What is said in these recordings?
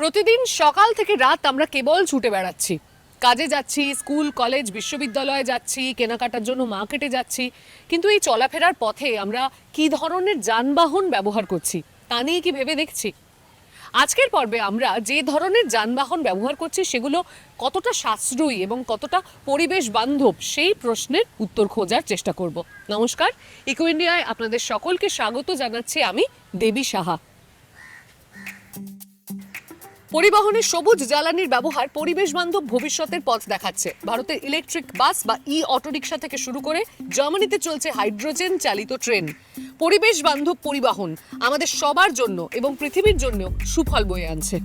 প্রতিদিন সকাল থেকে রাত আমরা কেবল ছুটে বেড়াচ্ছি। কাজে যাচ্ছি, স্কুল, কলেজ, বিশ্ববিদ্যালয়ে যাচ্ছি, কেনাকাটার জন্য মার্কেটে যাচ্ছি। কিন্তু এই চলাফেরার পথে আমরা কি ধরনের যানবাহন ব্যবহার করছি, তা নিয়ে কি ভেবে দেখছি? আজকের পর্বে আমরা যে ধরনের যানবাহন ব্যবহার করছি, সেগুলো কতটা সাশ্রয়ী এবং কতটা পরিবেশ বান্ধব, সেই প্রশ্নের উত্তর খোঁজার চেষ্টা করব। নমস্কার, ইকো ইন্ডিয়ায় আপনাদের সকলকে স্বাগত জানাচ্ছি আমি দেবী সাহা। পরিবহনে সবুজ জ্বালানির ব্যবহার পরিবেশ বান্ধব ভবিষ্যতের পথ দেখাচ্ছে। ভারতের ইলেকট্রিক বাস বা ই অটোরিকশা থেকে শুরু করে জার্মানিতে চলছে হাইড্রোজেন চালিত ট্রেন পরিবেশ বান্ধব পরিবহন আমাদের সবার জন্য এবং পৃথিবীর জন্য সুফল বয়ে আনছে।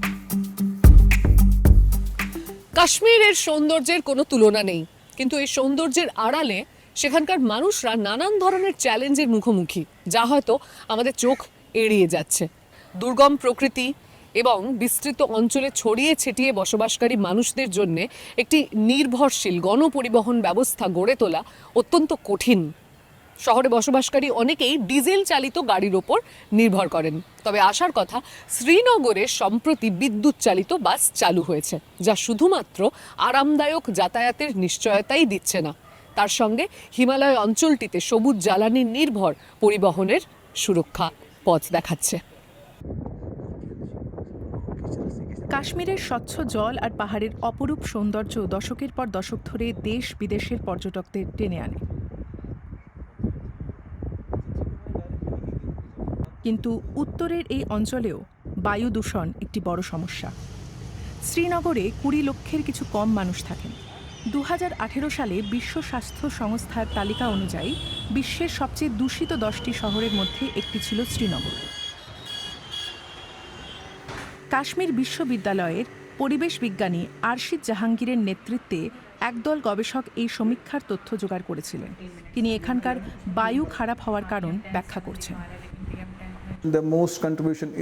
কাশ্মীরের সৌন্দর্যের কোনো তুলনা নেই, কিন্তু এই সৌন্দর্যের আড়ালে সেখানকার মানুষরা নানান ধরনের চ্যালেঞ্জের মুখোমুখি, যা হয়তো আমাদের চোখ এড়িয়ে যাচ্ছে। দুর্গম প্রকৃতি এবং বিস্তৃত অঞ্চলে ছড়িয়ে ছিটিয়ে বসবাসকারী মানুষদের জন্য একটি নির্ভরশীল গণপরিবহন ব্যবস্থা গড়ে তোলা অত্যন্ত কঠিন। শহরে বসবাসকারী অনেকেই ডিজেল চালিত গাড়ির ওপর নির্ভর করেন। তবে আসার কথা, শ্রীনগরে সম্প্রতি বিদ্যুৎ চালিত বাস চালু হয়েছে, যা শুধুমাত্র আরামদায়ক যাতায়াতের নিশ্চয়তাই দিচ্ছে না। তার সঙ্গে হিমালয় অঞ্চলটিতে সবুজ জ্বালানি নির্ভর পরিবহনের সুরক্ষা পথ দেখাচ্ছে। কাশ্মীরের স্বচ্ছ জল আর পাহাড়ের অপরূপ সৌন্দর্য দশকের পর দশক ধরে দেশ বিদেশের পর্যটকদের টেনে আনে। কিন্তু উত্তরের এই অঞ্চলেও বায়ু দূষণ একটি বড় সমস্যা। শ্রীনগরে কুড়ি লক্ষের কিছু কম মানুষ থাকেন। দু হাজার আঠেরো সালে বিশ্ব স্বাস্থ্য সংস্থার তালিকা অনুযায়ী বিশ্বের সবচেয়ে দূষিত দশটি শহরের মধ্যে একটি ছিল শ্রীনগর। কাশ্মীর বিশ্ববিদ্যালয়ের পরিবেশ বিজ্ঞানী আরশিদ জাহাঙ্গীরের নেতৃত্বে একদল গবেষক এই সমীক্ষার তথ্য জোগাড় করেছিলেন। তিনি এখানকার বায়ু খারাপ হওয়ার কারণ ব্যাখ্যা করছেন।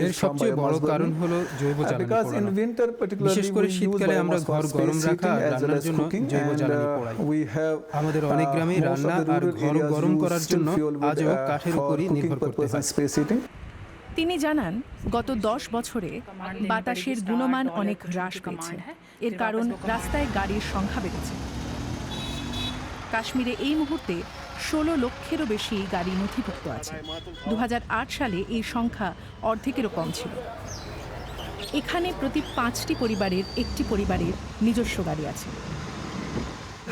এর সবচেয়ে বড় কারণ হলো জৈব Uh, জ্বালানি পোড়ানো। বিশেষ করে শীতকালে আমরা ঘর গরম রাখা আর রান্নার জন্য জৈব জ্বালানি uh, পোড়াই। আমাদের অনেক uh, of রান্না আর ঘর গরম করার জন্য আজও কাঠের উপরই নির্ভর করতে হয়. তিনি জানান, গত দশ বছরে বাতাসের গুণমান অনেক হ্রাস পেয়েছে। এর কারণ রাস্তায় গাড়ির সংখ্যা বেড়েছে। কাশ্মীরে এই মুহূর্তে ষোলো লক্ষেরও বেশি গাড়ি নথিভুক্ত আছে। দু হাজার আট সালে এই সংখ্যা অর্ধেকেরও কম ছিল। এখানে প্রতি পাঁচটি পরিবারের একটি পরিবারের নিজস্ব গাড়ি আছে।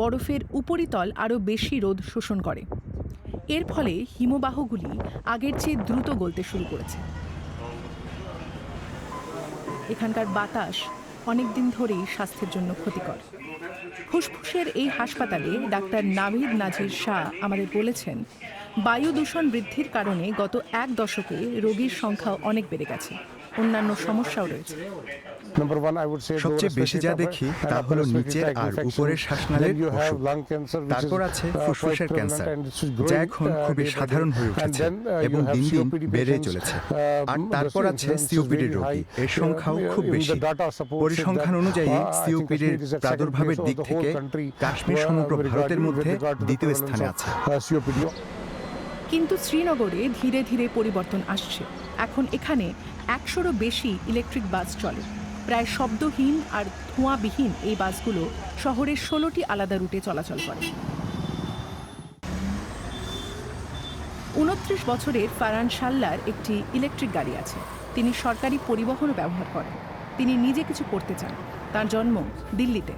বরফের উপরিতল আরও বেশি রোদ শোষণ করে। এর ফলে হিমবাহগুলি আগের চেয়ে দ্রুত গলতে শুরু করেছে। এখানকার বাতাস অনেকদিন ধরেই স্বাস্থ্যের জন্য ক্ষতিকর। ফুসফুসের এই হাসপাতালে ডাক্তার নাভিদ নাজির শাহ আমাদের বলেছেন, বায়ু দূষণ বৃদ্ধির কারণে গত এক দশকে রোগীর সংখ্যা অনেক বেড়ে গেছে। অন্যান্য সমস্যাও রয়েছে। সবচেয়ে বেশি যা দেখি তা হলো নিচের আর উপরের শ্বাসনালীর তারপর আছে ফুসফুসের ক্যান্সার যা এখন খুবই সাধারণ হয়ে উঠেছে এবং দিন দিন বেড়ে চলেছে। আর তারপর আছে সিওপিডির রোগী। এর সংখ্যাও খুব বেশি। পরিসংখ্যান অনুযায়ী সিওপিডির প্রাদুর্ভাবের দিক থেকে কাশ্মীর সমগ্র ভারতের মধ্যে দ্বিতীয় স্থানে আছে। কিন্তু শ্রীনগরে ধীরে ধীরে পরিবর্তন আসছে। এখন এখানে একশোরও বেশি ইলেকট্রিক বাস চলে। প্রায় শব্দহীন আর ধোঁয়াবিহীন এই বাসগুলো শহরের ষোলোটি আলাদা রুটে চলাচল করে। উনত্রিশ বছরের ফারান সাল্লার একটি ইলেকট্রিক গাড়ি আছে। তিনি সরকারি পরিবহনও ব্যবহার করেন। তিনি নিজে কিছু করতে চান। তার জন্ম দিল্লিতে।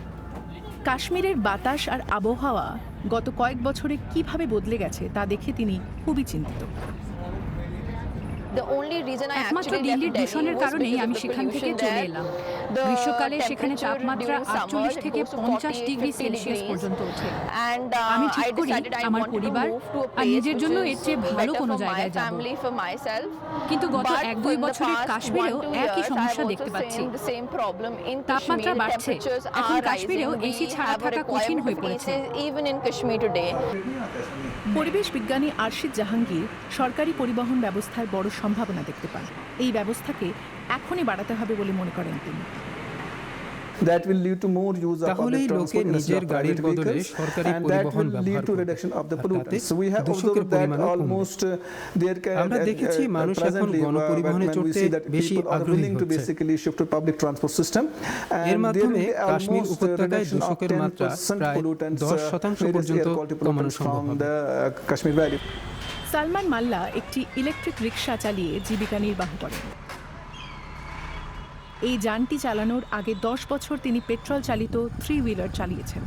কাশ্মীরের বাতাস আর আবহাওয়া গত কয়েক বছরে কীভাবে বদলে গেছে তা দেখে তিনি খুবই চিন্তিত। একমাত্র দিল্লির দূষণের কারণেই আমি সেখান থেকে চলে এলাম। গ্রীষ্মকালে সেখানে তাপমাত্রা আটচল্লিশ থেকে পঞ্চাশ ডিগ্রি সেলসিয়াস পর্যন্ত ওঠে। আমি ঠিক করি আমার পরিবার আর নিজের জন্য এর চেয়ে ভালো কোনো জায়গায় যাব। কিন্তু গত এক দুই বছরে কাশ্মীরেও একই সমস্যা দেখতে পাচ্ছি। তাপমাত্রা বাড়ছে। এখন কাশ্মীরেও এসি ছাড়া থাকা কঠিন হয়ে পড়েছে। পরিবেশ বিজ্ঞানী আরশিদ জাহাঙ্গীর সরকারি পরিবহন ব্যবস্থার বড় সম্ভাবনা দেখতে পান। এই ব্যবস্থাকে এখনই বাড়াতে হবে বলে মনে করেন তিনি That will lead to more use of তাহলেই public লোকে transport instead নিজের of গাড়ির private বদলে vehicles, সরকারি and that পরিবহন will lead ব্যবহার to করবে। reduction of the pollutants. So we have observed that almost uh, there can আমরা uh, দেখেছি uh, মানুষ এখন presently, uh, গণপরিবহনে when we চড়তে see that বেশি people are আগ্রহী willing to হচ্ছে। basically shift to public transport system, এর and there will মাধ্যমে be কাশ্মীর উপত্যকায় reduction of দূষকের মাত্রা 10% প্রায় pollutants, দশ uh, শতাংশ various পর্যন্ত air quality কমানো pollutants সম্ভব from হবে। the uh, Kashmir Valley. Salman মাল্লা একটি ইলেকট্রিক রিক্সা চালিয়ে জীবিকা নির্বাহ করেন এই যানটি চালানোর আগে দশ বছর তিনি পেট্রোল চালিত থ্রি হুইলার চালিয়েছেন।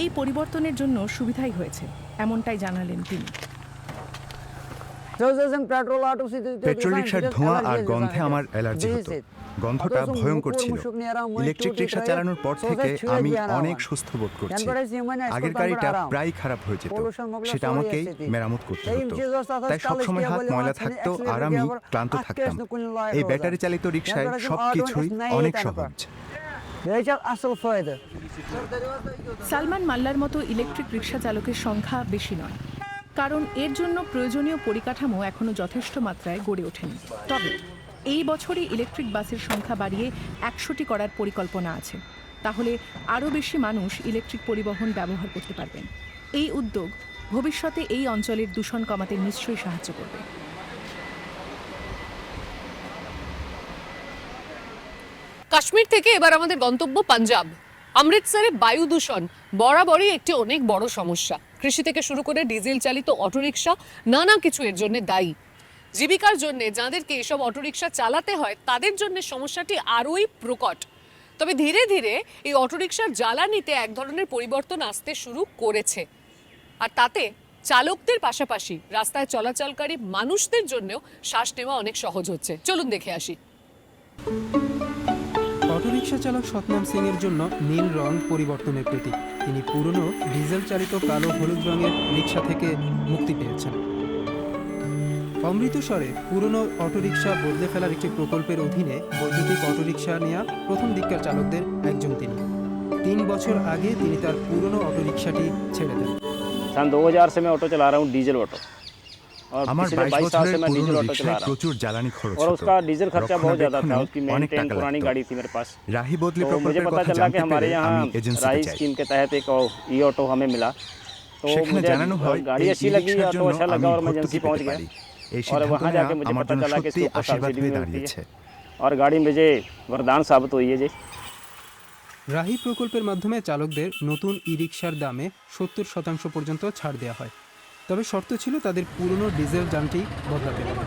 এই পরিবর্তনের জন্য সুবিধাই হয়েছে, এমনটাই জানালেন তিনি। পেট্রোল রিক্সার ধোঁয়া আর গন্ধে আমার অ্যালার্জি হতো। গন্ধটা ভয়ঙ্কর ছিল। ইলেকট্রিক রিক্সা চালানোর পর থেকে আমি অনেক সুস্থ বোধ করছি। আগের গাড়িটা প্রায় খারাপ হয়ে যেত। সেটা আমাকেই মেরামত করতে হতো। তাই সবসময় হাত ময়লা থাকতো আর আমি ক্লান্ত থাকতাম। এই ব্যাটারি চালিত রিক্সায় সবকিছুই অনেক সহজ। সালমান মাল্লার মতো ইলেকট্রিক রিক্সা চালকের সংখ্যা বেশি নয়। কারণ এর জন্য প্রয়োজনীয় পরিকাঠামো এখনও যথেষ্ট মাত্রায় গড়ে ওঠেনি। তবে এই বছরই ইলেকট্রিক বাসের সংখ্যা বাড়িয়ে একশোটি করার পরিকল্পনা আছে। তাহলে আরও বেশি মানুষ ইলেকট্রিক পরিবহন ব্যবহার করতে পারবেন। এই উদ্যোগ ভবিষ্যতে এই অঞ্চলের দূষণ কমাতে নিশ্চয়ই সাহায্য করবে। কাশ্মীর থেকে এবার আমাদের গন্তব্য পাঞ্জাব। অমৃতসরে বায়ু দূষণ, বরাবরই একটি অনেক বড় সমস্যা। কৃষি থেকে শুরু করে ডিজেল চালিত অটোরিকশা, নানা কিছু এর জন্য দায়ী। জীবিকার জন্য যাদেরকে এসব অটোরিকশা চালাতে হয়, তাদের জন্য সমস্যাটি আরোই প্রকট। তবে ধীরে ধীরে এই অটোরিকশার জ্বালানিতে এক ধরনের পরিবর্তন আসতে শুরু করেছে। আর তাতে চালকদের পাশাপাশি রাস্তায় চলাচলকারী মানুষদের জন্যও শ্বাস নেওয়া অনেক সহজ হচ্ছে। চলুন দেখে আসি। অটোরিকশা চালক সতনাম সিং এর জন্য নীল রং পরিবর্তনের প্রতীক তিনি পুরনো ডিজেল চালিত কালো হলুদ রঙের রিক্সা থেকে মুক্তি পেয়েছেন অমৃতসরে পুরনো অটোরিকশা বদলে ফেলার একটি প্রকল্পের অধীনে বৈদ্যুতিক অটোরিকশা নেওয়া প্রথম দিককার চালকদের একজন তিনি তিন বছর আগে তিনি তার পুরনো অটোরিকশাটি ছেড়ে দেন सन 2000 से मैं ऑटो चला रहा हूँ डीजल ऑटो और আমার पिछले বাইশ 22 साल বছরের से मैं डीजल পুরনো ऑटो चला রিক্সায় रहा हूँ প্রচুর জ্বালানি খরচ और হতো उसका डीजल खर्चा बहुत ज़्यादा था রক্ষণাবেক্ষণেও उसकी অনেক मेंटेन টাকা पुरानी লাগতো गाड़ी थी मेरे पास রাহি বদলি तो मुझे প্রকল্পের पता কথা चला कि জানতে हमारे পেরে यहाँ আমি এজেন্সিতে राइस যাই स्कीम के तहत एक ई ऑटो हमें मिला तो সেখানে मुझे জানানো হয় गाड़ी এই अच्छी लगी ই-রিকশার ऑटो জন্য अच्छा আমি लगा और मैं ভর্তুকি एजेंसी पहुँच পেতে गया পারি এই और সিদ্ধান্ত वहाँ নেওয়া जाके मुझे আমার पता জন্য चला कि সত্যি इसके ऊपर আশীর্বাদ सब्सिडी হয়ে भी मिलती দাঁড়িয়েছে है और गाड़ी मुझे वरदान साबित हुई है जी রাহি প্রকল্পের মাধ্যমে চালকদের নতুন ই রিক্সার দামে সত্তর শতাংশ পর্যন্ত ছাড় দেওয়া হয় তবে শর্ত ছিল তাদের পুরনো ডিজেল যানটি বদলাতে হবে।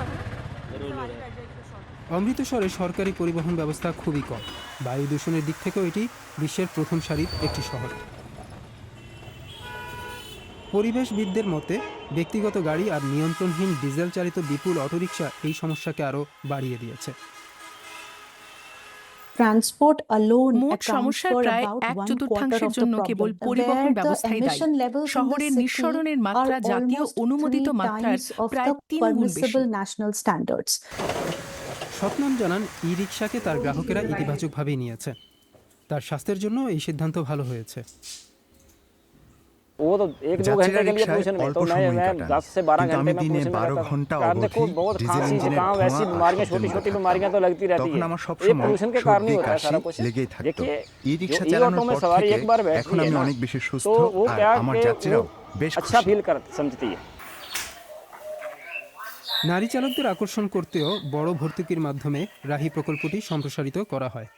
অমৃতসরে সরকারি পরিবহন ব্যবস্থা খুবই কম। বায়ু দূষণের দিক থেকেও এটি বিশ্বের প্রথম সারির একটি শহর। পরিবেশবিদদের মতে, ব্যক্তিগত গাড়ি আর নিয়ন্ত্রণহীন ডিজেল চালিত বিপুল অটোরিকশা এই সমস্যাকে আরও বাড়িয়ে দিয়েছে। মোট সমস্যার প্রায় এক চতুর্থাংশের জন্য কেবল পরিবহন ব্যবস্থাই দায়ী। শহরের নিঃসরণের মাত্রা জাতীয় অনুমোদিত মাত্রার প্রায় তিন গুণ বেশি। permissible national standards. সতনাম জানান ই রিক্সাকে তার গ্রাহকেরা ইতিবাচকভাবেই নিয়েছে। তার স্বাস্থ্যের জন্য এই সিদ্ধান্ত ভালো হয়েছে। वो तो एक दो যাত্রীরা घंटे के लिए রিক্সায় पोल्यूशन में অল্প तो मैं সময় मैं কাটান। दस से बारह কিন্তু আমি घंटे में দিনে पोल्यूशन में 12 रहता हूँ ঘন্টা कारण देखो অবধি बहुत ডিজেল खांसी ইঞ্জিনের जुकाम ধোঁয়া वैसी আর बीमारियां শব্দের छोटी छोटी মধ্যে। बीमारियां तो लगती रहती তখন है আমার ये সবসময় पोल्यूशन के कारण ही সর্দি होता है सारा কাশি कुछ লেগেই থাকতো देखिए ই जो রিক্সা ई চালানোর ऑटो में পর सवारी থেকে एक बार बैठ এখন रही है আমি ना অনেক বেশি সুস্থ तो वो আর क्या আমার कि যাত্রীরাও वो বেশ अच्छा খুশি फील कर समझती है নারী চালকদের আকর্ষণ করতেও বড় ভর্তুকির মাধ্যমে রাহি প্রকল্পটি সম্প্রসারিত করা হয়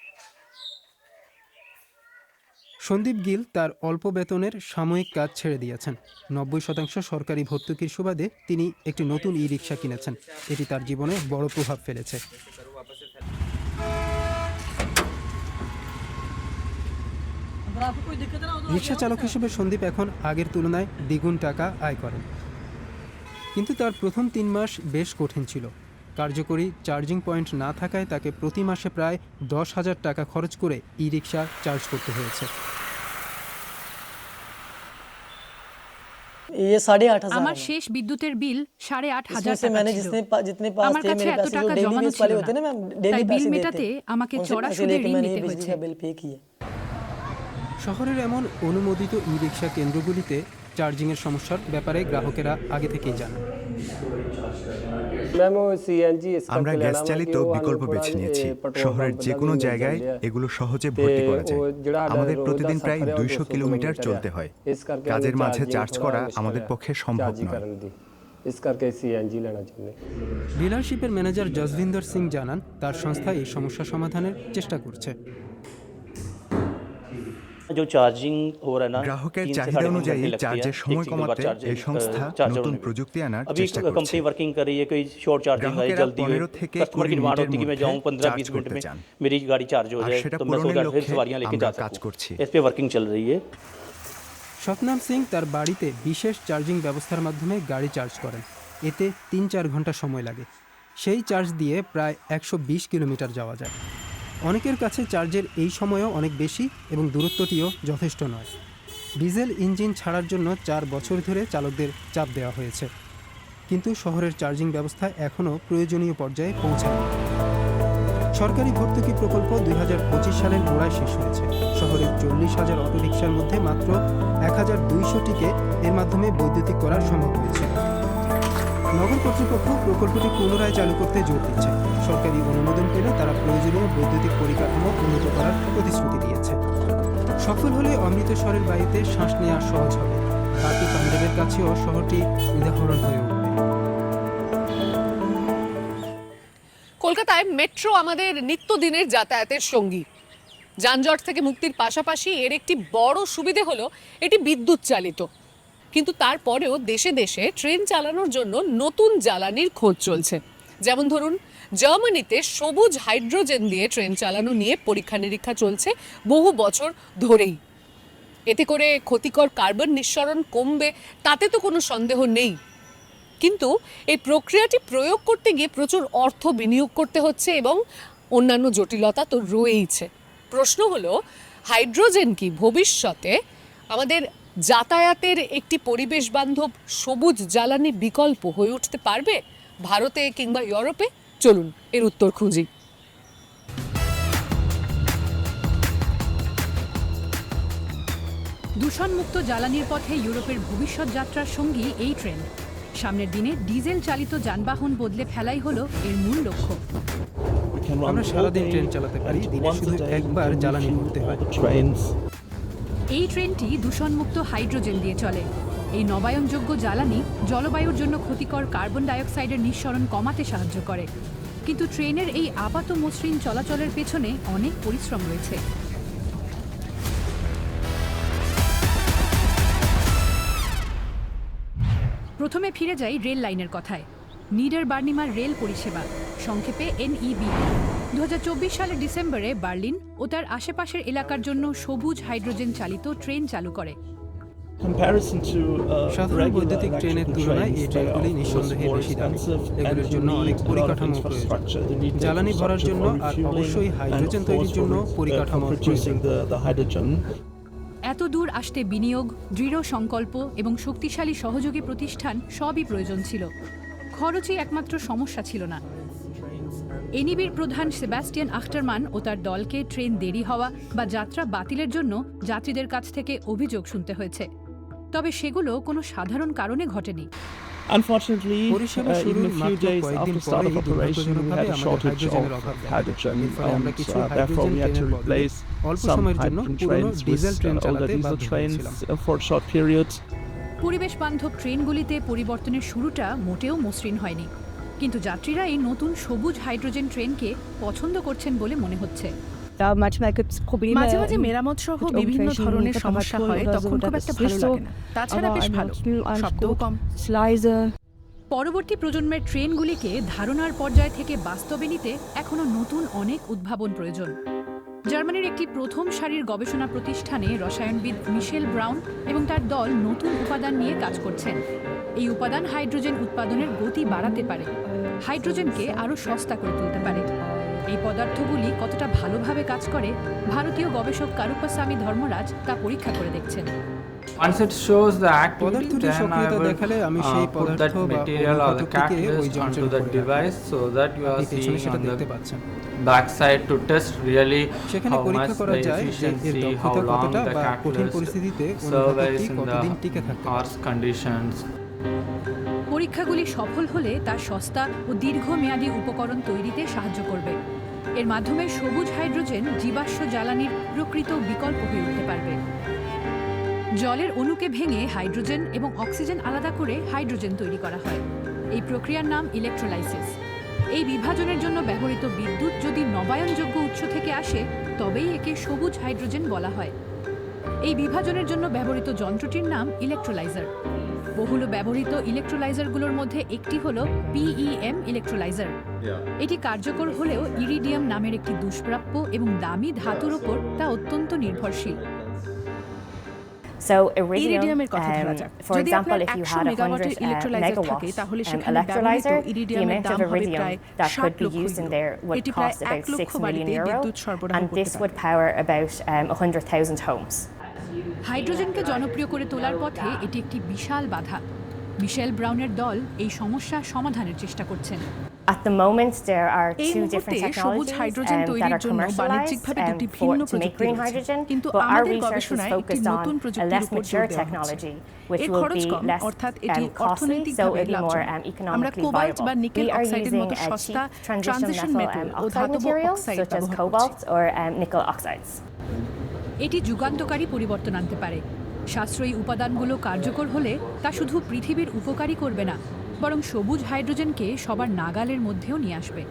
সন্দীপ গিল তার অল্প বেতনের সাময়িক কাজ ছেড়ে দিয়েছেন। নব্বই শতাংশ সরকারি ভর্তুকির সুবাদে তিনি একটি নতুন ই রিক্সা কিনেছেন। এটি তার জীবনে বড় প্রভাব ফেলেছে। রিক্সা চালক হিসেবে সন্দীপ এখন আগের তুলনায় দ্বিগুণ টাকা আয় করেন। কিন্তু তার প্রথম তিন মাস বেশ কঠিন ছিল। কার্যকরী চার্জিং পয়েন্ট না থাকায় তাকে প্রতি মাসে প্রায় দশ হাজার টাকা খরচ করে ই রিক্সা চার্জ করতে হয়েছে। আমার শেষ বিদ্যুতের বিল সাড়ে আট হাজার আমার কাছে এত টাকা ছিল তাই বিল মেটাতে আমাকে ঋণ নিতে হয়েছে। শহরের এমন অনুমোদিত ই রিক্সা কেন্দ্রগুলিতে চার্জিংয়ের সমস্যার ব্যাপারে গ্রাহকেরা আগে থেকেই জানেন। আমরা গ্যাস চালিত বিকল্প বেছে নিয়েছি। শহরের যে কোনো জায়গায় এগুলো সহজে ভর্তি করা যায়। আমাদের প্রতিদিন প্রায় দুইশো কিলোমিটার চলতে হয়। কাজের মাঝে চার্জ করা আমাদের পক্ষে সম্ভব নয়। ডিলারশিপের ম্যানেজার জসভিন্দর সিং জানান তার সংস্থা এই সমস্যা সমাধানের চেষ্টা করছে। গ্রাহকের চাহিদা অনুযায়ী চার্জের সময় কমাতে এই সংস্থা নতুন প্রযুক্তি আনার চেষ্টা করছে। থেকে চার্জ কাজ করছি। স্বপ্নাম সিং তার বাড়িতে বিশেষ চার্জিং ব্যবস্থার মাধ্যমে গাড়ি চার্জ করেন। এতে তিন চার ঘণ্টা সময় লাগে। সেই চার্জ দিয়ে প্রায় একশো বিশ কিলোমিটার যাওয়া যায়। অনেকের কাছে চার্জের এই সময়ও অনেক বেশি এবং দূরত্বটিও যথেষ্ট নয়। ডিজেল ইঞ্জিন ছাড়ার জন্য চার বছর ধরে চালকদের চাপ দেওয়া হয়েছে। কিন্তু শহরের চার্জিং ব্যবস্থা এখনও প্রয়োজনীয় পর্যায়ে পৌঁছায়নি। সরকারি ভর্তুকি প্রকল্প দুই হাজার পঁচিশ সালের গোড়ায় শেষ হয়েছে। শহরের চল্লিশ হাজার অটোরিকশার মধ্যে মাত্র এক হাজার দুইশোটিকে এর মাধ্যমে বৈদ্যুতিক করা সম্ভব হয়েছে। নগর কর্তৃপক্ষ প্রকল্পটি পুনরায় চালু করতে জোর দিচ্ছে। সরকারি অনুমোদন পেলে তারা প্রয়োজনীয় বৈদ্যুতিক পরিকাঠামো উন্নত করার প্রতিশ্রুতি দিয়েছে। সফল হলে অমৃতসরের বাড়িতে শ্বাস নেওয়া সহজ হবে। বাকি পাঞ্জাবের কাছেও শহরটি উদাহরণ হয়ে উঠবে। কলকাতায় মেট্রো আমাদের নিত্যদিনের যাতায়াতের সঙ্গী। যানজট থেকে মুক্তির পাশাপাশি এর একটি বড় সুবিধে হলো এটি বিদ্যুৎ চালিত। কিন্তু তারপরেও দেশে দেশে ট্রেন চালানোর জন্য নতুন জ্বালানির খোঁজ চলছে। যেমন ধরুন, জার্মানিতে সবুজ হাইড্রোজেন দিয়ে ট্রেন চালানো নিয়ে পরীক্ষা নিরীক্ষা চলছে বহু বছর ধরেই। এতে করে ক্ষতিকর কার্বন নিঃসরণ কমবে, তাতে তো কোনো সন্দেহ নেই। কিন্তু এই প্রক্রিয়াটি প্রয়োগ করতে গিয়ে প্রচুর অর্থ বিনিয়োগ করতে হচ্ছে এবং অন্যান্য জটিলতা তো রয়েইছে। প্রশ্ন হলো, হাইড্রোজেন কি ভবিষ্যতে আমাদের যাতায়াতের একটি পরিবেশ বান্ধব সবুজ জ্বালানি বিকল্প হয়ে উঠতে পারবে ভারতে কিংবা ইউরোপে? চলুন এর উত্তর খুঁজি। দূষণমুক্ত জ্বালানির পথে ইউরোপের ভবিষ্যৎ যাত্রার সঙ্গী এই ট্রেন। সামনের দিনে ডিজেল চালিত যানবাহন বদলে ফেলাই হলো এর মূল লক্ষ্য। আমরা সারাদিন ট্রেন চালাতে পারি দিনে শুধু একবার জ্বালানি ভরতে হয়। এই ট্রেনটি দূষণমুক্ত হাইড্রোজেন দিয়ে চলে। এই নবায়নযোগ্য জ্বালানি জলবায়ুর জন্য ক্ষতিকর কার্বন ডাইঅক্সাইডের নিঃসরণ কমাতে সাহায্য করে। কিন্তু ট্রেনের এই আপাত মসৃণ চলাচলের পেছনে অনেক পরিশ্রম রয়েছে। প্রথমে ফিরে যাই রেল লাইনের কথায়। নিডার বার্নিমার রেল পরিষেবা, সংক্ষেপে এনইবি। দু সালের ডিসেম্বরে বার্লিন ও তার আশেপাশের এলাকার জন্য সবুজ হাইড্রোজেন চালিত ট্রেন চালু করে। সাধারণ বৈদ্যুতিক ট্রেনের তুলনায় এই ট্রেনগুলি নিঃসন্দেহে বেশি দামি। এগুলোর জন্য অনেক পরিকাঠামো প্রয়োজন। জ্বালানি ভরার জন্য আর অবশ্যই হাইড্রোজেন তৈরির জন্য পরিকাঠামো প্রয়োজন। এত দূর আসতে বিনিয়োগ দৃঢ় সংকল্প এবং শক্তিশালী সহযোগী প্রতিষ্ঠান সবই প্রয়োজন ছিল। খরচই একমাত্র সমস্যা ছিল না। এনিবির প্রধান সেবাস্টিয়ান আখটারমান ও তার দলকে ট্রেন দেরি হওয়া বা যাত্রা বাতিলের জন্য যাত্রীদের কাছ থেকে অভিযোগ শুনতে হয়েছে। তবে সেগুলো কোনো সাধারণ কারণে ঘটেনি। পরিষেবা শুরুর মাত্র কয়েকদিন পরেই দুর্ভাগ্যজনকভাবে আমাদের হাইড্রোজেনের অভাব দেখা যায়। এর ফলে আমরা কিছু হাইড্রোজেন ট্রেনের বদলে অল্প সময়ের জন্য পুরনো ডিজেল ট্রেন চালাতে বাধ্য হয়েছিলাম। পরিবেশ বান্ধব ট্রেনগুলিতে পরিবর্তনের শুরুটা মোটেও মসৃণ হয়নি। কিন্তু যাত্রীরা এই নতুন সবুজ হাইড্রোজেন ট্রেনকে পছন্দ করছেন বলে মনে হচ্ছে। মাঝে মাঝে মেরামত সহ বিভিন্ন ধরনের সমস্যা হয় তখন খুব একটা ভালো লাগে না। তাছাড়া বেশ ভালো শব্দও কম। পরবর্তী প্রজন্মের ট্রেনগুলিকে ধারণার পর্যায় থেকে বাস্তবে নিতে এখনও নতুন অনেক উদ্ভাবন প্রয়োজন। জার্মানির একটি প্রথম সারির গবেষণা প্রতিষ্ঠানে রসায়নবিদ মিশেল ব্রাউন এবং তার দল নতুন উপাদান নিয়ে কাজ করছেন। এই উপাদান হাইড্রোজেন উৎপাদনের গতি বাড়াতে পারে হাইড্রোজেনকে আরও সস্তা করে তুলতে পারে। এই পদার্থগুলি কতটা ভালোভাবে কাজ করে ভারতীয় গবেষক কারুপ্পাস্বামী ধর্মরাজ তা পরীক্ষা করে দেখছেন। সক্রিয়তা দেখালে আমি uh, সেই পদার্থ বা ওই যন্ত্রের উপরে সেটা দেখতে পাচ্ছেন। সেখানে পরীক্ষা করা যায় যে এর দক্ষতা কতটা বা কঠিন পরিস্থিতিতে অনুঘটকটি কতদিন টিকে conditions. পরীক্ষাগুলি সফল হলে তা সস্তা ও দীর্ঘমেয়াদী উপকরণ তৈরিতে সাহায্য করবে। এর মাধ্যমে সবুজ হাইড্রোজেন জীবাশ্ম জ্বালানির প্রকৃত বিকল্প হয়ে উঠতে পারবে। জলের অণুকে ভেঙে হাইড্রোজেন এবং অক্সিজেন আলাদা করে হাইড্রোজেন তৈরি করা হয়। এই প্রক্রিয়ার নাম ইলেকট্রোলাইসিস। এই বিভাজনের জন্য ব্যবহৃত বিদ্যুৎ যদি নবায়নযোগ্য উৎস থেকে আসে, তবেই একে সবুজ হাইড্রোজেন বলা হয়। এই বিভাজনের জন্য ব্যবহৃত যন্ত্রটির নাম ইলেকট্রোলাইজার। বহুল ব্যবহৃত ইলেকট্রোলাইজারগুলোর মধ্যে একটি হল পিইএম ইলেকট্রোলাইজার এটি কার্যকর হলেও ইরিডিয়াম নামের একটি দুষ্প্রাপ্য এবং দামি ধাতুর ওপর তা অত্যন্ত নির্ভরশীল So iridium, um, for example, if you had 100 uh, ইলেকট্রোলাইজার megawatts তাহলে um, সেখানে ব্যবহৃত electrolyzer, the amount of iridium that could be used in there would cost about 6 million euro, and this would power about um, 100,000 homes. হাইড্রোজেনকে জনপ্রিয় করে তোলার পথে এটি একটি বিশাল বাধা মিশেল ব্রাউনের দল এই সমস্যা সমাধানের চেষ্টা করছেন এই মুহূর্তে সবুজ হাইড্রোজেন um, তৈরির জন্য বাণিজ্যিকভাবে um, দুটি ভিন্ন প্রযুক্তি রয়েছে কিন্তু আমাদের গবেষণায় একটি নতুন প্রযুক্তির উপর জোর দেওয়া হচ্ছে এর খরচ কম অর্থাৎ এটি um, অর্থনৈতিকভাবে লাভজনক um, আমরা কোবাল্ট বা. নিকেল অক্সাইডের মতো সস্তা ট্রানজিশন মেটাল um, ও ধাতব অক্সাইড ব্যবহার করছি এটি যুগান্তকারী পরিবর্তন আনতে পারে। সাশ্রয়ী উপাদানগুলো কার্যকর হলে তা শুধু পৃথিবীর উপকারী করবে না বরং সবুজ হাইড্রোজেনকে সবার নাগালের মধ্যেও নিয়ে আসবে।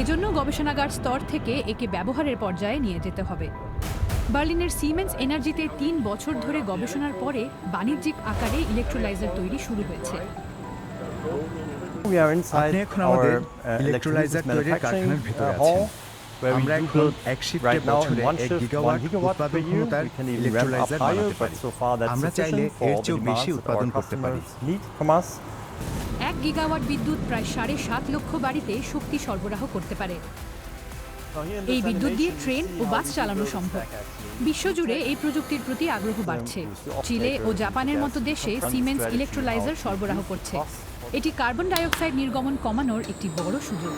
এজন্য গবেষণাগার স্তর থেকে একে ব্যবহারের পর্যায়ে নিয়ে যেতে হবে। বার্লিনের সিমেন্স এনার্জিতে তিন বছর ধরে গবেষণার পরে বাণিজ্যিক আকারে ইলেকট্রোলাইজার তৈরি শুরু হয়েছে। আপনি এখন আমাদের ইলেকট্রোলাইজার তৈরির কারখানার ভিতরে আছেন। আমরা এখন এক শিফটে বছরে এক গিগাওয়াট উৎপাদন ক্ষমতার ইলেকট্রোলাইজার বানাতে পারি আমরা চাইলে এর চেয়েও বেশি উৎপাদন করতে পারি এক গিগাওয়াট বিদ্যুৎ প্রায় সাড়ে সাত লক্ষ বাড়িতে শক্তি সরবরাহ করতে পারে। এই বিদ্যুৎ দিয়ে ট্রেন ও বাস চালানো সম্ভব। বিশ্বজুড়ে এই প্রযুক্তির প্রতি আগ্রহ বাড়ছে। চিলে ও জাপানের মতো দেশে সিমেন্স ইলেকট্রোলাইজার সরবরাহ করছে। এটি কার্বন ডাইঅক্সাইড নির্গমন কমানোর একটি বড় সুযোগ।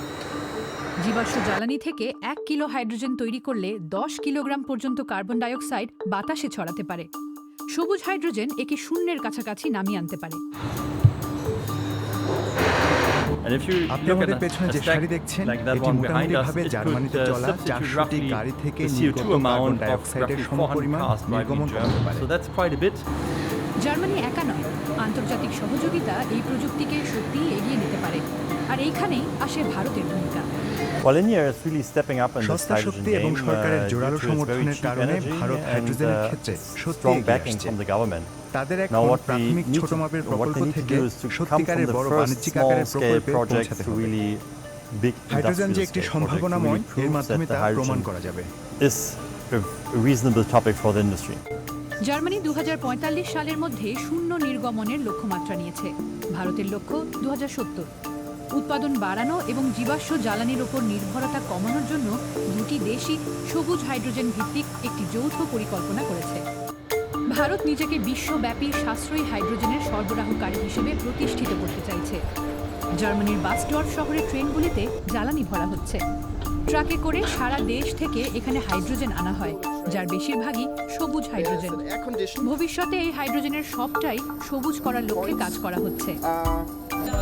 জীবাশ্ম জ্বালানি থেকে এক কিলো হাইড্রোজেন তৈরি করলে দশ কিলোগ্রাম পর্যন্ত কার্বন ডাইঅক্সাইড বাতাসে ছড়াতে পারে। সবুজ হাইড্রোজেন একে শূন্যের কাছাকাছি নামিয়ে আনতে পারে। আপনি আমাদের পেছনে যে সারি দেখছেন এটি মোটামুটিভাবে জার্মানিতে চলা চারশোটি গাড়ি থেকে নির্গত কার্বন ডাইঅক্সাইডের সমপরিমাণ নির্গমন করতে পারে। জার্মানি একা নয় আন্তর্জাতিক সহযোগিতা এই প্রযুক্তিকে সত্যিই এগিয়ে নিতে পারে। আর এইখানেই আসে ভারতের ভূমিকা। সস্তা শক্তি এবং সরকারের জোরালো সমর্থনের কারণে ভারত হাইড্রোজেনের ক্ষেত্রে সত্যি আসছে তাদের এখন প্রাথমিক ছোট মাপের প্রকল্প থেকে সত্যিকারের বড় বাণিজ্যিক আকারের প্রকল্পে পৌঁছাতে হবে। হাইড্রোজেন যে একটি সম্ভাবনাময় এর মাধ্যমে তা প্রমাণ করা যাবে। জার্মানি দু হাজার পঁয়তাল্লিশ সালের মধ্যে শূন্য নির্গমনের লক্ষ্যমাত্রা নিয়েছে। ভারতের লক্ষ্য দু উৎপাদন বাড়ানো এবং জীবাশ্ম জ্বালানির ওপর নির্ভরতা কমানোর জন্য দুটি দেশই সবুজ হাইড্রোজেন ভিত্তিক একটি যৌথ পরিকল্পনা করেছে। ভারত নিজেকে বিশ্বব্যাপী সাশ্রয়ী হাইড্রোজেনের সরবরাহকারী হিসেবে প্রতিষ্ঠিত করতে চাইছে। জার্মানির বাসডোয়ার শহরের ট্রেনগুলিতে জ্বালানি ভরা হচ্ছে। ট্রাকে করে সারা দেশ থেকে এখানে হাইড্রোজেন আনা হয় যার বেশিরভাগই সবুজ হাইড্রোজেন। ভবিষ্যতে এই হাইড্রোজেনের সবটাই সবুজ করার লক্ষ্যে কাজ করা হচ্ছে।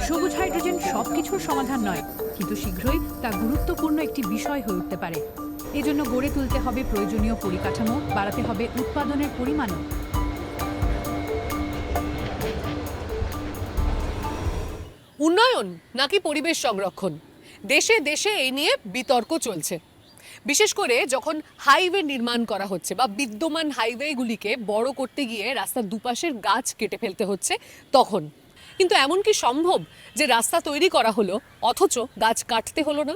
সবুজ হাইড্রোজেন সবকিছুর সমাধান নয়, কিন্তু শীঘ্রই তা গুরুত্বপূর্ণ একটি বিষয় হয়ে উঠতে পারে। এজন্য গড়ে তুলতে হবে প্রয়োজনীয় পরিকাঠামো, বাড়াতে হবে উৎপাদনের পরিমাণও। উন্নয়ন নাকি পরিবেশ সংরক্ষণ? দেশে দেশে এই নিয়ে বিতর্ক চলছে। বিশেষ করে যখন হাইওয়ে নির্মাণ করা হচ্ছে বা বিদ্যমান হাইওয়েগুলিকে বড় করতে গিয়ে রাস্তার দুপাশের গাছ কেটে ফেলতে হচ্ছে, তখন কিন্তু এমন কি সম্ভব যে রাস্তা তৈরি করা হলো অথচ গাছ কাটতে হলো না?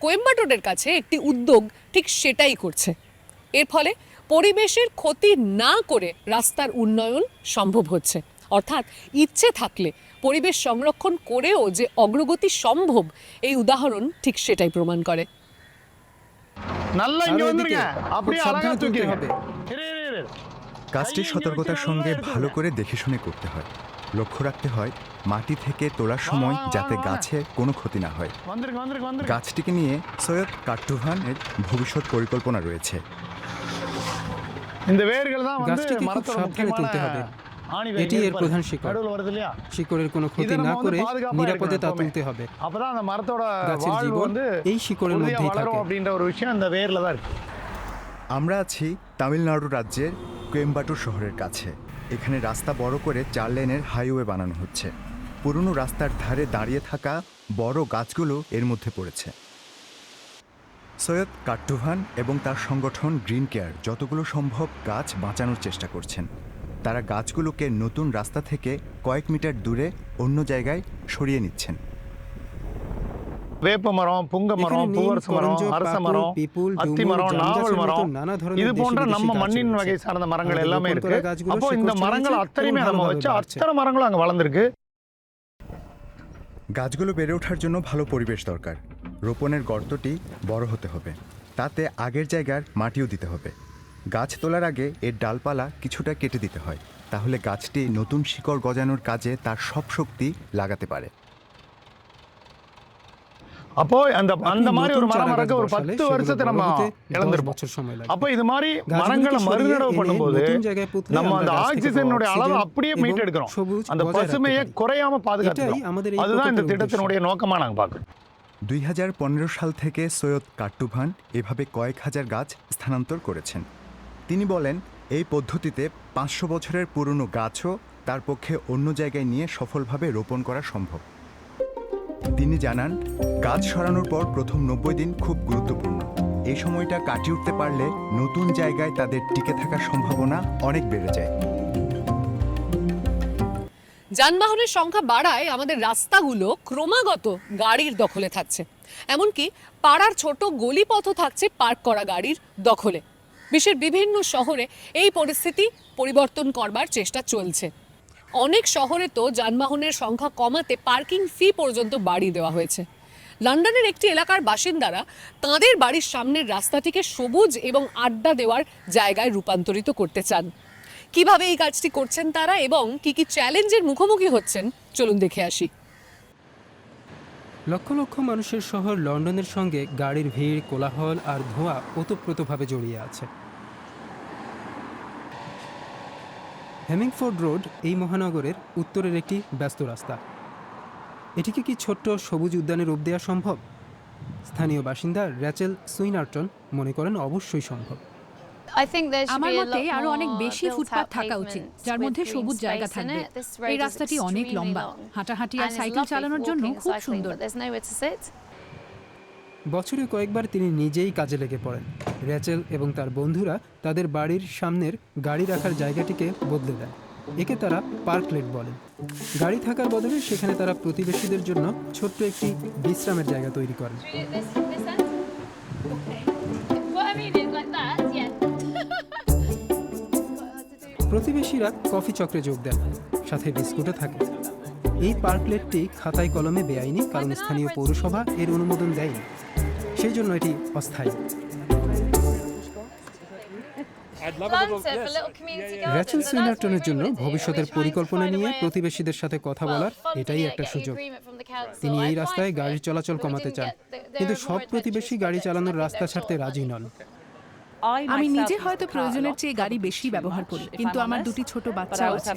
কোয়েম্বাটোরের কাছে একটি উদ্যোগ ঠিক সেটাই করছে। এর ফলে পরিবেশের ক্ষতি না করে রাস্তার উন্নয়ন সম্ভব হচ্ছে। অর্থাৎ ইচ্ছে থাকলে পরিবেশ সংরক্ষণ করেও যে অগ্রগতি সম্ভব এই উদাহরণ ঠিক সেটাই প্রমাণ করে। কাজটি সতর্কতার সঙ্গে ভালো করে দেখে শুনে করতে হয়। লক্ষ্য রাখতে হয় মাটি থেকে তোলার সময় যাতে গাছের কোনো ক্ষতি না হয়। গাছটিকে নিয়ে সৈয়দ কাট্টুভানের ভবিষ্যৎ পরিকল্পনা রয়েছে। গাছটিকে খুব সাবধানে তুলতে হবে। এটি এর প্রধান শিকড়। শিকড়ের কোনো ক্ষতি না করে নিরাপদে তা তুলতে হবে। গাছের জীবন এই শিকড়ের মধ্যেই থাকে। আমরা আছি তামিলনাড়ু রাজ্যের কোয়েম্বাটুর শহরের কাছে। এখানে রাস্তা বড় করে চার লেনের হাইওয়ে বানানো হচ্ছে। পুরনো রাস্তার ধারে দাঁড়িয়ে থাকা বড় গাছগুলো এর মধ্যে পড়েছে। সৈয়দ কাট্টুহান এবং তার সংগঠন গ্রিন কেয়ার যতগুলো সম্ভব গাছ বাঁচানোর চেষ্টা করছেন। তারা গাছগুলোকে নতুন রাস্তা থেকে কয়েক মিটার দূরে অন্য জায়গায় সরিয়ে নিচ্ছেন। வேப்ப மரம் புங்க এখানে மரம் নিম, பூவரச மரம் করঞ্জ, அரச পাকুড়, மரம் পিপুল, அத்தி ডুমুর, மரம் জাম நாவல் গাছের মতো மரம் নানা ধরনের இது দেশি போன்ற বিদেশি நம்ம গাছ மண்ணின் রয়েছে। வகை சார்ந்த மரங்கள் আমাদের எல்லாமே রোপণ இருக்கு করা গাছগুলো அப்போ শিকড় இந்த ছড়িয়েছে மரங்கள் এবং அத்தனையுமே நம்ம ভালোভাবে வச்சு বাড়ছে। அத்தனை மரங்களும் அங்க வளர்ந்துருக்கு গাছগুলো বেড়ে ওঠার জন্য ভালো পরিবেশ দরকার রোপণের গর্তটি বড় হতে হবে তাতে আগের জায়গার মাটিও দিতে হবে গাছ তোলার আগে এর ডালপালা কিছুটা কেটে দিতে হয় তাহলে গাছটি নতুন শিকড় গজানোর কাজে তার সব শক্তি লাগাতে পারে அப்போ அந்த அந்த மாதிரி ஒரு மரம் மறக்க ஒரு பத்து வருஷத்தை நம்ம இழந்திருப்போம் அப்போ இது மாதிரி மரங்களை மறுநடவு பண்ணும்போது நம்ம அந்த ஆக்சிஜனுடைய அளவு அப்படியே மீட் எடுக்கிறோம் அந்த பசுமையை குறையாம பாதுகாத்துக்கிறோம் அதுதான் இந்த திட்டத்தினுடைய நோக்கமா நாங்கள் பார்க்குறோம் দুই হাজার পনেরো সাল থেকে সৈয়দ কাট্টুভান এভাবে কয়েক হাজার গাছ স্থানান্তর করেছেন তিনি বলেন এই পদ্ধতিতে পাঁচশো বছরের পুরনো গাছও তার পক্ষে অন্য জায়গায় নিয়ে সফলভাবে রোপণ করা সম্ভব তিনি জানান, গাছ সরানোর পর প্রথম নব্বই দিন খুব গুরুত্বপূর্ণ। এই সময়টা কাটিয়ে উঠতে পারলে নতুন জায়গায় তাদের টিকে থাকার সম্ভাবনা অনেক বেড়ে যায়। যানবাহনের সংখ্যা বাড়ায় আমাদের রাস্তাগুলো ক্রমাগত গাড়ির দখলে থাকছে। এমনকি পাড়ার ছোট গলিপথও থাকছে পার্ক করা গাড়ির দখলে। বিশ্বের বিভিন্ন শহরে এই পরিস্থিতি পরিবর্তন করবার চেষ্টা চলছে। অনেক শহরে তো যানবাহনের সংখ্যা কমাতে পার্কিং ফি পর্যন্ত বাড়িয়ে দেওয়া হয়েছে। লন্ডনের একটি এলাকার বাসিন্দারা তাঁদের বাড়ির সামনের রাস্তাটিকে সবুজ এবং আড্ডা দেওয়ার জায়গায় রূপান্তরিত করতে চান। কীভাবে এই কাজটি করছেন তারা এবং কি কি চ্যালেঞ্জের মুখোমুখি হচ্ছেন, চলুন দেখে আসি। লক্ষ লক্ষ মানুষের শহর লন্ডনের সঙ্গে গাড়ির ভিড়, কোলাহল আর ধোঁয়া ওতপ্রোতভাবে জড়িয়ে আছে। হেমিংফোর্ড রোড এই মহানগরের উত্তরের একটি ব্যস্ত রাস্তা। এটিকে কি ছোট্ট সবুজ উদ্যানে রূপ দেওয়া সম্ভব? স্থানীয় বাসিন্দা র্যাচেল সুইনার্টন মনে করেন অবশ্যই সম্ভব। আমার মতে আরও অনেক বেশি ফুটপাত থাকা উচিত যার মধ্যে সবুজ জায়গা থাকবে এই রাস্তাটি অনেক লম্বা হাঁটাহাঁটি আর সাইকেল চালানোর জন্য খুব সুন্দর। বছরে কয়েকবার তিনি নিজেই কাজে লেগে পড়েন। র্যাচেল এবং তার বন্ধুরা তাদের বাড়ির সামনের গাড়ি রাখার জায়গাটিকে বদলে দেন। একে তারা পার্কলেট বলেন গাড়ি থাকার বদলে সেখানে তারা প্রতিবেশীদের জন্য ছোট্ট একটি বিশ্রামের জায়গা তৈরি করেন। প্রতিবেশীরা কফি চক্রে যোগ দেন সাথে বিস্কুটও থাকে। এই পার্কলেটটি খাতায় কলমে বেআইনি কারণ স্থানীয় পৌরসভা এর অনুমোদন দেয়নি। সেই জন্য এটি অস্থায়ী। র্যাচেল সুইনারটনের জন্য ভবিষ্যতের পরিকল্পনা নিয়ে প্রতিবেশীদের সাথে কথা বলার এটাই একটা সুযোগ। তিনি এই রাস্তায় গাড়ি চলাচল কমাতে চান কিন্তু সব প্রতিবেশী গাড়ি চালানোর রাস্তা ছাড়তে রাজি নন। আমি নিজে হয়তো প্রয়োজনের চেয়ে গাড়ি বেশি ব্যবহার করি কিন্তু আমার দুটি ছোট বাচ্চা আছে।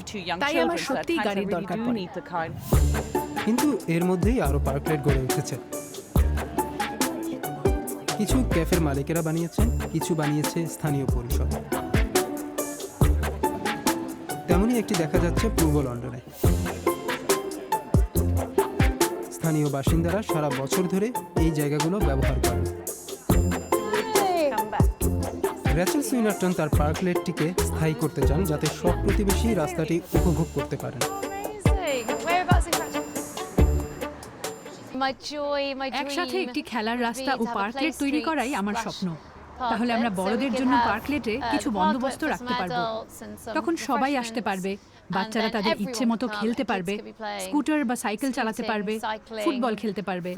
তাই আমার সত্যিই গাড়ির দরকার পড়ে। কিন্তু এর মধ্যেই আরও পার্কলেট গড়ে উঠেছে। কিছু ক্যাফের মালিকেরা বানিয়েছেন, কিছু বানিয়েছে স্থানীয় পরিষদ। তেমনই একটি দেখা যাচ্ছে পূর্ব লন্ডনে। স্থানীয় বাসিন্দারা সারা বছর ধরে এই জায়গাগুলো ব্যবহার করেন। র্যাচেল সুইনারটন তার পার্কলেটটিকে স্থায়ী করতে চান যাতে সব প্রতিবেশী রাস্তাটি উপভোগ করতে পারেন। একসাথে একটি খেলার রাস্তা ও পার্কলেট তৈরি করাই আমার স্বপ্ন। তাহলে আমরা বড়দের জন্য পার্কলেটে কিছু বন্দোবস্ত রাখতে পারব। তখন সবাই আসতে পারবে। বাচ্চারা তাদের ইচ্ছে মতো খেলতে পারবে। স্কুটার বা সাইকেল চালাতে পারবে। ফুটবল খেলতে পারবে।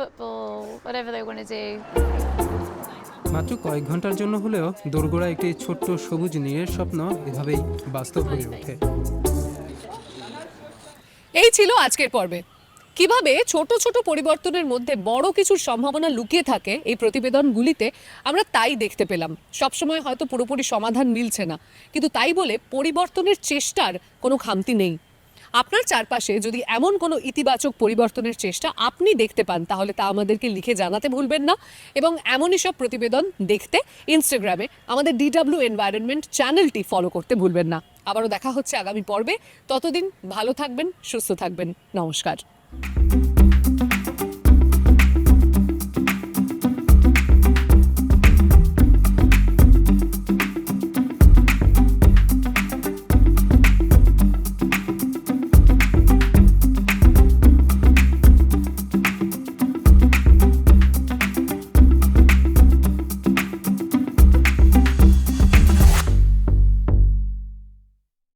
মাত্র কয়েক ঘণ্টার জন্য হলেও দোরগোড়া একটি ছোট্ট সবুজ নীড়ের স্বপ্ন এভাবেই বাস্তব হয়ে ওঠে। এই ছিল আজকের পর্বে। কীভাবে ছোট ছোট পরিবর্তনের মধ্যে বড় কিছুর সম্ভাবনা লুকিয়ে থাকে এই প্রতিবেদনগুলিতে আমরা তাই দেখতে পেলাম। সবসময় হয়তো পুরোপুরি সমাধান মিলছে না, কিন্তু তাই বলে পরিবর্তনের চেষ্টার কোনো খামতি নেই। আপনার চারপাশে যদি এমন কোনো ইতিবাচক পরিবর্তনের চেষ্টা আপনি দেখতে পান, তাহলে তা আমাদেরকে লিখে জানাতে ভুলবেন না এবং এমনই সব প্রতিবেদন দেখতে ইনস্টাগ্রামে আমাদের ডিডাব্লিউ এনভায়রনমেন্ট চ্যানেলটি ফলো করতে ভুলবেন না। আবারও দেখা হচ্ছে আগামী পর্বে। ততদিন ভালো থাকবেন, সুস্থ থাকবেন। নমস্কার। Thank you